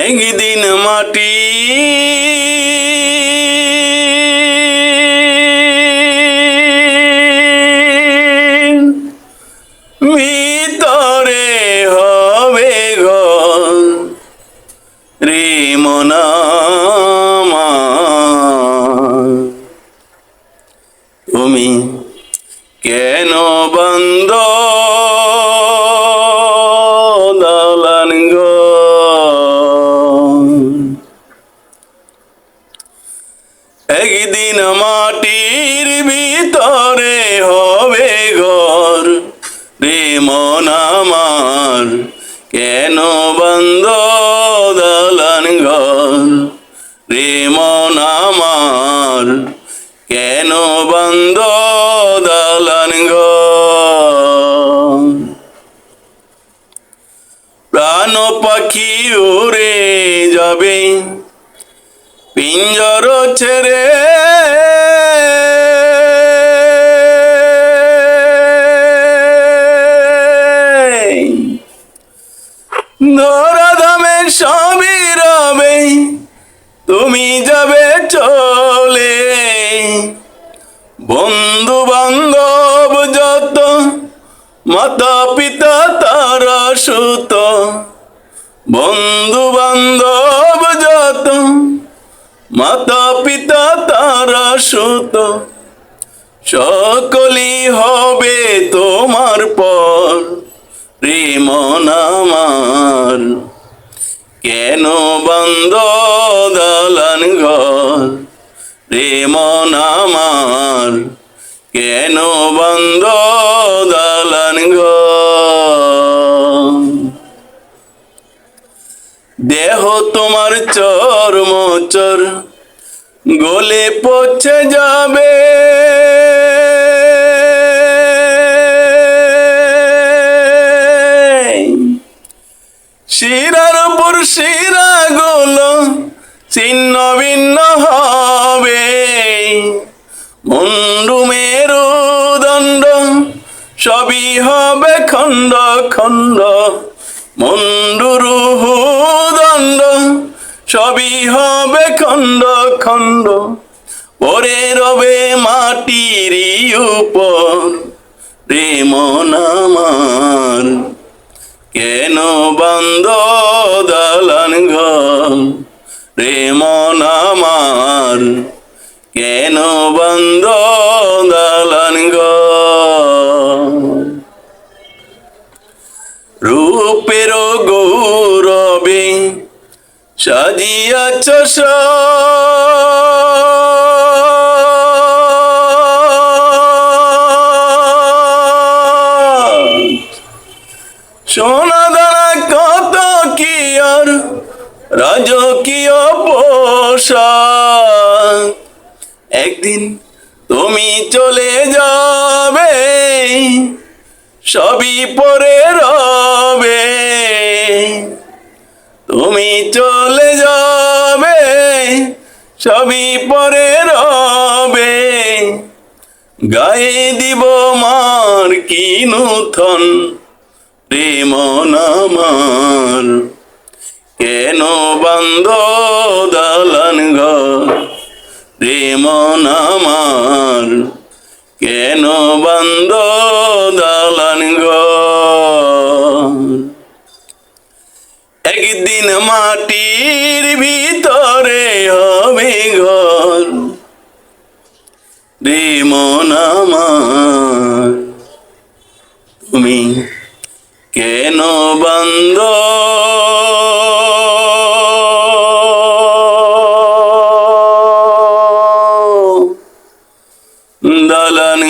একদিন মাটি। একদিন মাটির ভিতরে হবে ঘর। রে মন আমার, কেন বন্ধ দালান ঘর? রে মন আমার, কেন বন্ধ দালান ঘর? প্রাণ পাখি উড়ে যাবে পিঞ্জর ছেড়ে। ধরাধামে সবই রবে, তুমি যাবে চলে। বন্ধু বান্ধব যত মাতা পিতা তারা সুত। মাতা পিতা তারা সুত সকলি হবে তোমার পর। রিমন আমার কেন বন্ধ দালান ঘর? রিমন আমার কেন বন্ধ দালান ঘর? দেহ তোমার চর্ম চর গলে পচে যাবে। শিরার উপর শিরা গুলো ছিন্ন ভিন্ন হবে। মুন্ডু মেরু দণ্ড সবই হবে খণ্ড খণ্ড। মুন্ডুরুহু দণ্ড সবই হবে খণ্ড খণ্ড। পরে রবে মাটির উপর প্রেমন আমার কেন বন্ধ দালান ঘর প্রেমন আমার কেন বন্ধ দালান ঘর? রূপের গৌরবে সাজিয়াছ সোনা দানা কত কি আর রাজকীয় পোশাক একদিন তুমি চলে যাবে, সবই পরে রবে। তুমি চলে সবই পরে রবে গায়ে দিব মার কি নূতন প্রেমন আমার কেন বন্ধ দালান ঘর প্রেমন আমার কেন বন্ধ দালান ঘর। একদিন মাটির ভিতরে হবে ঘর রে মন আমার তুমি কেন বন্ধ দালান